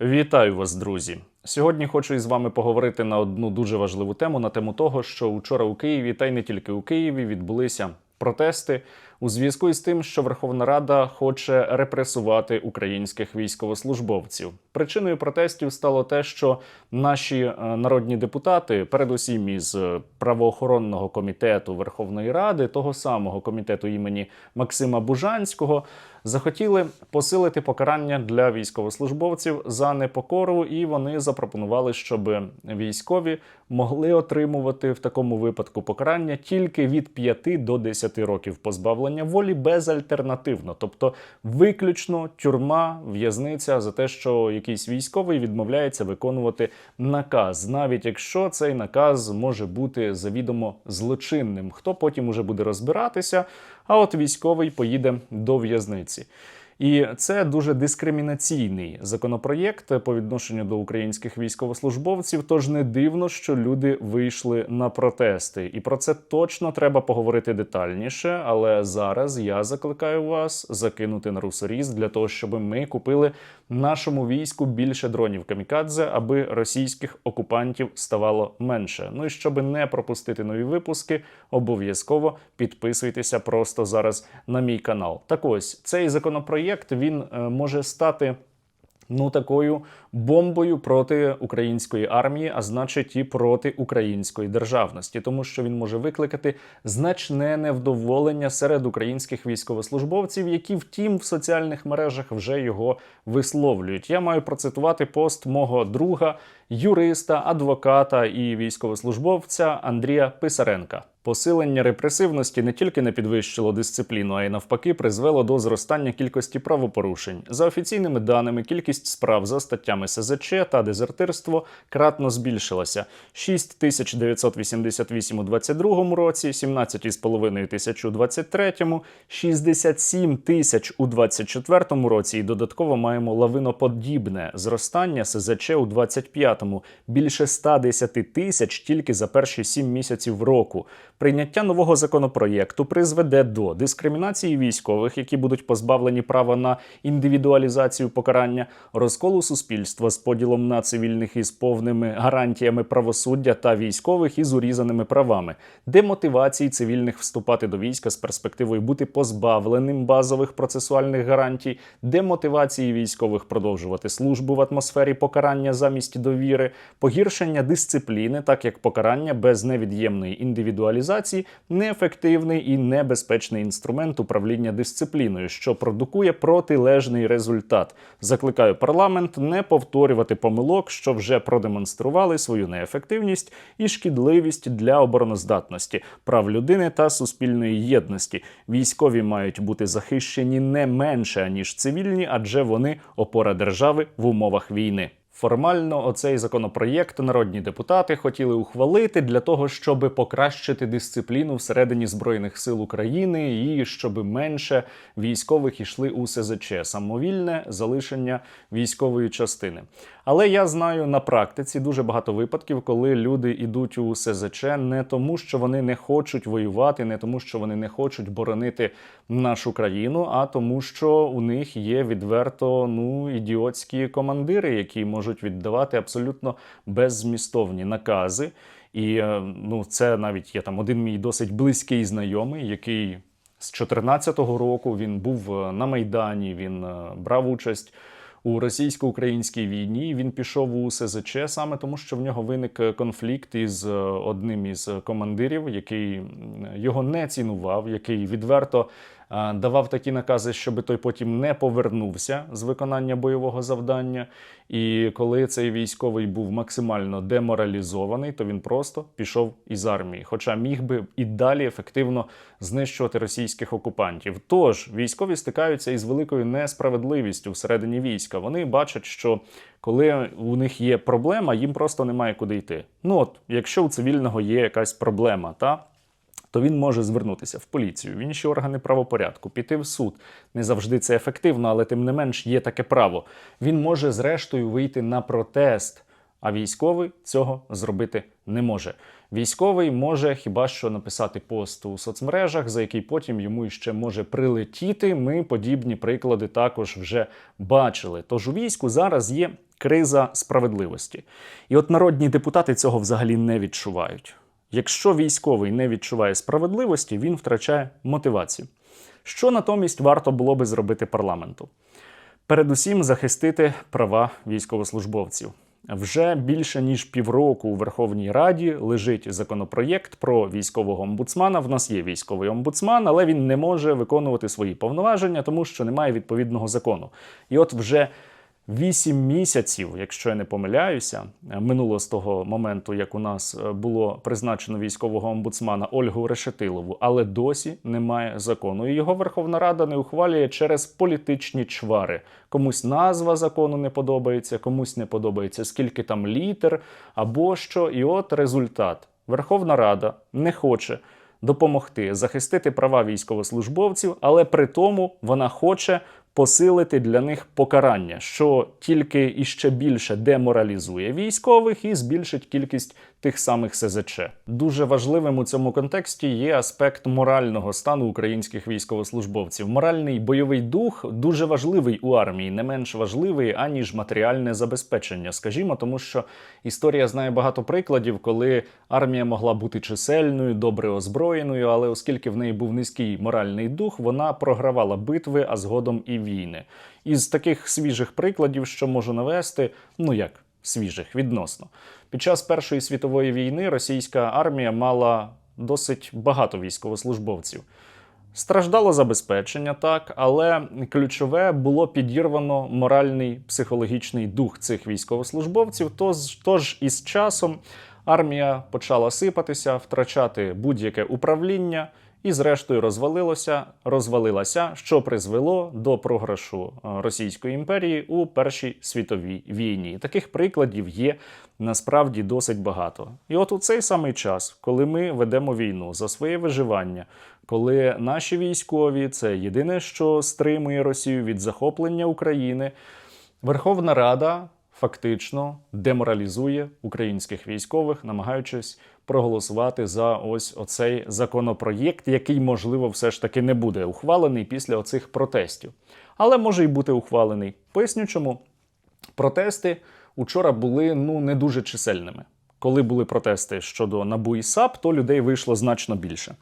Вітаю вас, друзі! Сьогодні хочу із вами поговорити на одну дуже важливу тему на тему того, що вчора у Києві, та й не тільки у Києві, відбулися протести у зв'язку із тим, що Верховна Рада хоче репресувати українських військовослужбовців. Причиною протестів стало те, що наші е, народні депутати, передусім із правоохоронного комітету Верховної Ради, того самого комітету імені Максима Бужанського, захотіли посилити покарання для військовослужбовців за непокору, і вони запропонували, щоб військові могли отримувати в такому випадку покарання тільки від 5 до 10 років позбавлення волі безальтернативно, тобто виключно тюрма, в'язниця за те, що якийсь військовий відмовляється виконувати наказ, навіть якщо цей наказ може бути завідомо злочинним. Хто потім уже буде розбиратися? А от військовий поїде до в'язниці. І це дуже дискримінаційний законопроєкт по відношенню до українських військовослужбовців. Тож не дивно, що люди вийшли на протести, і про це точно треба поговорити детальніше. Але зараз я закликаю вас закинути на русоріз для того, щоб ми купили нашому війську більше дронів камікадзе, аби російських окупантів ставало менше. Ну і щоб не пропустити нові випуски, обов'язково підписуйтеся просто зараз на мій канал. Так ось цей законопроєкт він е, може стати. Ну, такою бомбою проти української армії, а значить і проти української державності, тому що він може викликати значне невдоволення серед українських військовослужбовців, які, втім, в соціальних мережах вже його висловлюють. Я маю процитувати пост мого друга, юриста, адвоката і військовослужбовця Андрія Писаренка. Посилення репресивності не тільки не підвищило дисципліну, а й навпаки призвело до зростання кількості правопорушень. За офіційними даними, кількість справ за статтями СЗЧ та дезертирство кратно збільшилася: 6988 у 2022 році, 17,5 тисяч у 2023, 67 тисяч у 2024 році. І додатково маємо лавиноподібне зростання СЗЧ у 2025, більше 110 тисяч тільки за перші 7 місяців року. Прийняття нового законопроєкту призведе до дискримінації військових, які будуть позбавлені права на індивідуалізацію покарання, розколу суспільства з поділом на цивільних із повними гарантіями правосуддя та військових із урізаними правами, демотивації цивільних вступати до війська з перспективою бути позбавленим базових процесуальних гарантій, демотивації військових продовжувати службу в атмосфері покарання замість довіри, погіршення дисципліни, так як покарання без невід'ємної індивідуалізації неефективний і небезпечний інструмент управління дисципліною, що продукує протилежний результат. Закликаю парламент не повторювати помилок, що вже продемонстрували свою неефективність і шкідливість для обороноздатності, прав людини та суспільної єдності. Військові мають бути захищені не менше ніж цивільні, адже вони опора держави в умовах війни. Формально оцей законопроєкт народні депутати хотіли ухвалити для того, щоб покращити дисципліну всередині збройних сил України і щоб менше військових йшли у СЗЧ самовільне залишення військової частини. Але я знаю на практиці дуже багато випадків, коли люди йдуть у СЗЧ не тому, що вони не хочуть воювати, не тому, що вони не хочуть боронити нашу країну, а тому, що у них є відверто ну ідіотські командири, які можуть віддавати абсолютно беззмістовні накази. І е, ну, це навіть є там один мій досить близький знайомий, який з 14 року він був е, на майдані, він е, брав участь у російсько-українській війні. Він пішов у СЗЧ саме тому, що в нього виник конфлікт із одним із командирів, який його не цінував, який відверто давав такі накази, щоб той потім не повернувся з виконання бойового завдання. І коли цей військовий був максимально деморалізований, то він просто пішов із армії, хоча міг би і далі ефективно знищувати російських окупантів. Тож військові стикаються із великою несправедливістю всередині війська. Вони бачать, що коли у них є проблема, їм просто немає куди йти. Ну от, якщо у цивільного є якась проблема, та то він може звернутися в поліцію, в інші органи правопорядку, піти в суд. Не завжди це ефективно, але тим не менш є таке право. Він може зрештою вийти на протест А військовий цього зробити не може. Військовий може хіба що написати пост у соцмережах, за який потім йому ще може прилетіти. Ми подібні приклади також вже бачили. Тож у війську зараз є криза справедливості. І от народні депутати цього взагалі не відчувають. Якщо військовий не відчуває справедливості, він втрачає мотивацію. Що натомість варто було би зробити парламенту? Передусім захистити права військовослужбовців. Вже більше ніж півроку у Верховній Раді лежить законопроєкт про військового омбудсмана. В нас є військовий омбудсман, але він не може виконувати свої повноваження, тому що немає відповідного закону. І от вже Вісім місяців, якщо я не помиляюся, минуло з того моменту, як у нас е, було призначено військового омбудсмана Ольгу Решетилову, але досі немає закону. І його Верховна Рада не ухвалює через політичні чвари. Комусь назва закону не подобається, комусь не подобається, скільки там літер або що. І от результат: Верховна Рада не хоче допомогти захистити права військовослужбовців, але при тому вона хоче посилити для них покарання, що тільки іще більше деморалізує військових і збільшить кількість тих самих СЗЧ. Дуже важливим у цьому контексті є аспект морального стану українських військовослужбовців. Моральний бойовий дух дуже важливий у армії, не менш важливий аніж матеріальне забезпечення. Скажімо, тому що історія знає багато прикладів, коли армія могла бути чисельною, добре озброєною, але оскільки в неї був низький моральний дух, вона програвала битви, а згодом і війни. Із таких свіжих прикладів, що можу навести, ну як свіжих відносно. Під час Першої світової війни російська армія мала досить багато військовослужбовців. Страждало забезпечення, так, але ключове було підірвано моральний психологічний дух цих військовослужбовців. Тож, тож із часом армія почала сипатися, втрачати будь-яке управління і, зрештою, розвалилося, розвалилася, що призвело до програшу е, Російської імперії у Першій світовій війні. Таких прикладів є насправді досить багато. І от у цей самий час, коли ми ведемо війну за своє виживання, коли наші військові це єдине, що стримує Росію від захоплення України, Верховна Рада. Фактично деморалізує українських військових, намагаючись проголосувати за ось оцей законопроєкт, який, можливо, все ж таки не буде ухвалений після оцих протестів. Але може й бути ухвалений. Поясню, чому протести учора були ну не дуже чисельними. Коли були протести щодо НАБУ і САП, то людей вийшло значно більше.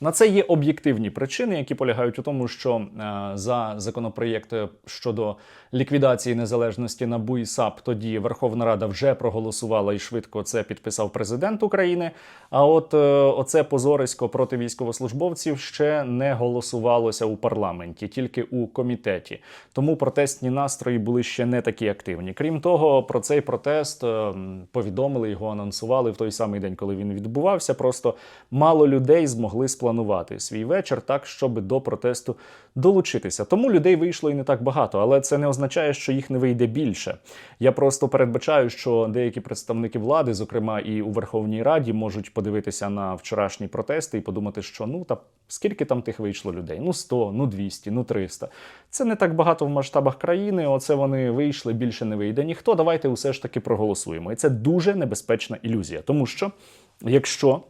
На це є об'єктивні причини, які полягають у тому, що е, за законопроєкт щодо ліквідації незалежності НАБУ і САП тоді Верховна Рада вже проголосувала і швидко це підписав президент України. А от е, оце позорисько проти військовослужбовців ще не голосувалося у парламенті, тільки у комітеті. Тому протестні настрої були ще не такі активні. Крім того, про цей протест е, повідомили його, анонсували в той самий день, коли він відбувався. Просто мало людей змогли спланувати свій вечір так, щоб до протесту долучитися. Тому людей вийшло і не так багато, але це не означає, що їх не вийде більше. Я просто передбачаю, що деякі представники влади, зокрема і у Верховній Раді, можуть подивитися на вчорашні протести і подумати, що ну та скільки там тих вийшло людей? Ну 100, ну 200, ну 300. Це не так багато в масштабах країни. Оце вони вийшли, більше не вийде ніхто. Давайте усе ж таки проголосуємо. І це дуже небезпечна ілюзія, тому що якщо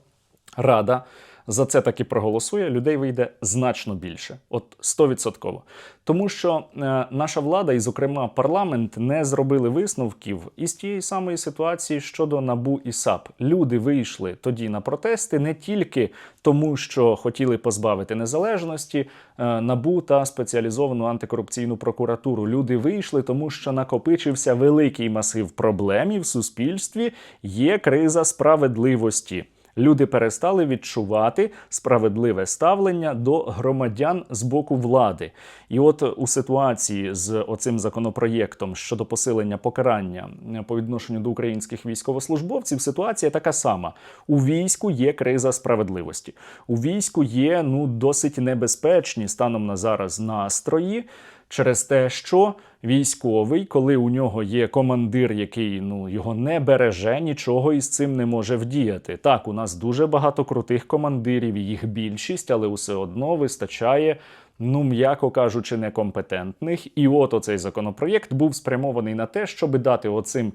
рада за це таки проголосує, людей вийде значно більше, от 100%. Тому що е, наша влада, і, зокрема, парламент, не зробили висновків із тієї самої ситуації щодо набу і САП. Люди вийшли тоді на протести не тільки тому, що хотіли позбавити незалежності е, набу та спеціалізовану антикорупційну прокуратуру. Люди вийшли, тому що накопичився великий масив проблем і в суспільстві. Є криза справедливості люди перестали відчувати справедливе ставлення до громадян з боку влади. І от у ситуації з оцим законопроєктом щодо посилення покарання по відношенню до українських військовослужбовців, ситуація така сама: у війську є криза справедливості. У війську є ну досить небезпечні станом на зараз настрої через те, що військовий, коли у нього є командир, який ну його не береже, нічого із цим не може вдіяти. Так, у нас дуже багато крутих командирів, їх більшість, але все одно вистачає. Ну, м'яко кажучи, некомпетентних. І от оцей законопроєкт був спрямований на те, щоб дати оцим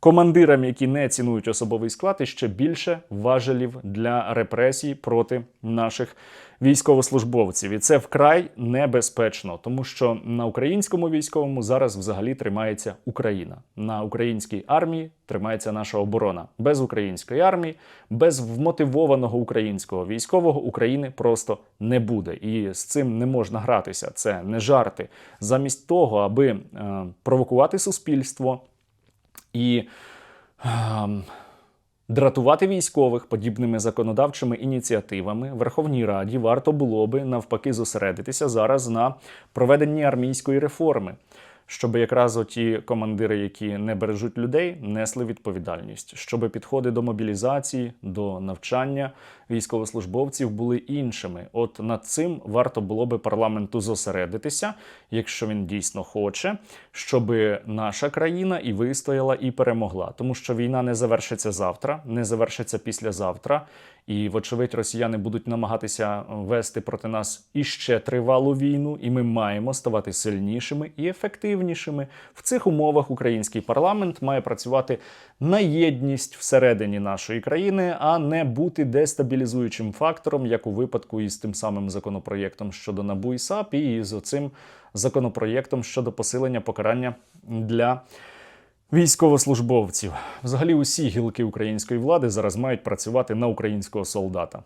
командирам, які не цінують особовий склад, і ще більше важелів для репресій проти наших військовослужбовців. І це вкрай небезпечно, тому що на українському військовому зараз взагалі тримається Україна. На українській армії тримається наша оборона. Без української армії, без вмотивованого українського військового України просто не буде. І з цим не можна гратися. Це не жарти. Замість того, аби е, провокувати суспільство і. ем, Дратувати військових подібними законодавчими ініціативами Верховній Раді варто було би навпаки зосередитися зараз на проведенні армійської реформи, щоб якраз оті командири, які не бережуть людей, несли відповідальність, щоб підходи до мобілізації, до навчання військовослужбовців були іншими. От над цим варто було би парламенту зосередитися, якщо він дійсно хоче, щоб наша країна і вистояла, і перемогла. Тому що війна не завершиться завтра, не завершиться післязавтра. І, вочевидь, росіяни будуть намагатися вести проти нас іще тривалу війну, і ми маємо ставати сильнішими і ефективнішими. В цих умовах український парламент має працювати на єдність всередині нашої країни, а не бути дестабілізуючим фактором, як у випадку із тим самим законопроєктом щодо НАБУ і САП, і з оцим законопроєктом щодо посилення покарання для військовослужбовців. Взагалі, усі гілки української влади зараз мають працювати на українського солдата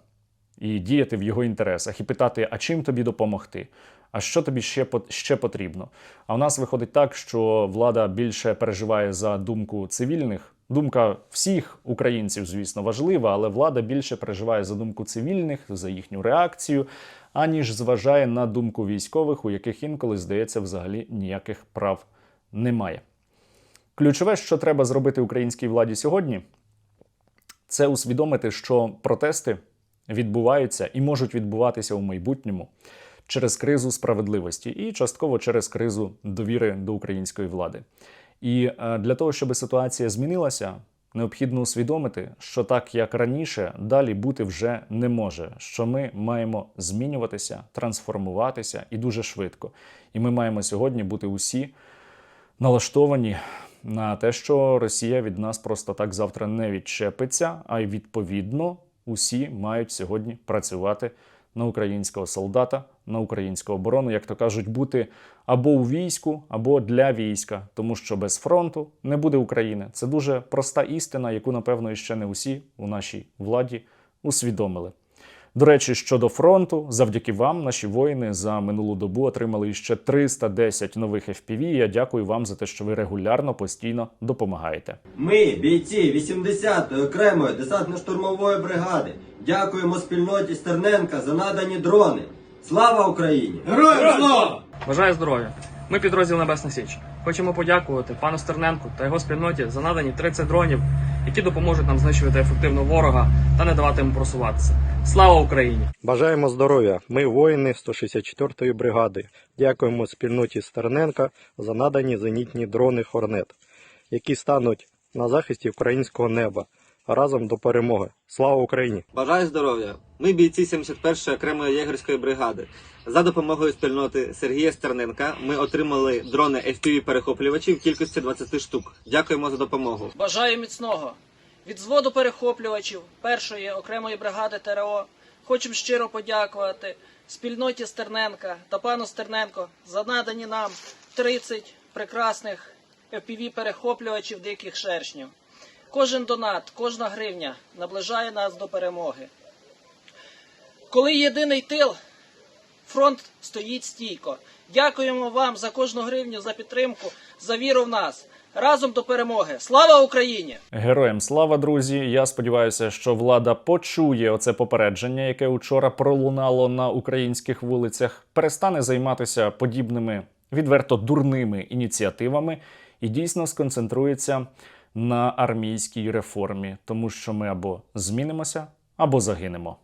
і діяти в його інтересах, і питати, а чим тобі допомогти? А що тобі ще ще потрібно? А в нас виходить так, що влада більше переживає за думку цивільних. Думка всіх українців, звісно, важлива, але влада більше переживає за думку цивільних, за їхню реакцію, аніж зважає на думку військових, у яких інколи здається взагалі ніяких прав немає. Ключове, що треба зробити українській владі сьогодні, це усвідомити, що протести відбуваються і можуть відбуватися у майбутньому через кризу справедливості і частково через кризу довіри до української влади. І е, для того, щоб ситуація змінилася, необхідно усвідомити, що так як раніше далі бути вже не може. Що ми маємо змінюватися, трансформуватися і дуже швидко. І ми маємо сьогодні бути усі налаштовані на те, що Росія від нас просто так завтра не відчепиться, а й відповідно усі мають сьогодні працювати на українського солдата, на українську оборону, як то кажуть, бути або у війську, або для війська, тому що без фронту не буде України. Це дуже проста істина, яку, напевно, іще не усі у нашій владі усвідомили. До речі, щодо фронту, завдяки вам, наші воїни за минулу добу отримали ще 310 нових FPV. Я дякую вам за те, що ви регулярно постійно допомагаєте. Ми, бійці 80-ї окремої десантно-штурмової бригади, дякуємо спільноті Стерненка за надані дрони. Слава Україні! Героям слава! Бажаю здоров'я! Ми підрозділ Небесна Січ. Хочемо подякувати пану Стерненку та його спільноті за надані 30 дронів, які допоможуть нам знищувати ефективно ворога та не давати йому просуватися. Слава Україні! Бажаємо здоров'я. Ми воїни 164-ї бригади. Дякуємо спільноті Стерненка за надані зенітні дрони Хорнет, які стануть на захисті українського неба. Разом до перемоги. Слава Україні! Бажаю здоров'я! Ми бійці 71-ї окремої єгерської бригади. За допомогою спільноти Сергія Стерненка ми отримали дрони FPV-перехоплювачів в кількості 20 штук. Дякуємо за допомогу. Бажаю міцного. Від взводу перехоплювачів першої окремої бригади ТРО хочемо щиро подякувати спільноті Стерненка та пану Стерненко за надані нам 30 прекрасних FPV-перехоплювачів диких шершнів. Кожен донат, кожна гривня наближає нас до перемоги. Коли єдиний тил, фронт стоїть стійко. Дякуємо вам за кожну гривню, за підтримку, за віру в нас. Разом до перемоги. Слава Україні! Героям слава, друзі! Я сподіваюся, що влада почує оце попередження, яке учора пролунало на українських вулицях, перестане займатися подібними відверто дурними ініціативами і дійсно сконцентрується на армійській реформі, тому що ми або змінимося, або загинемо.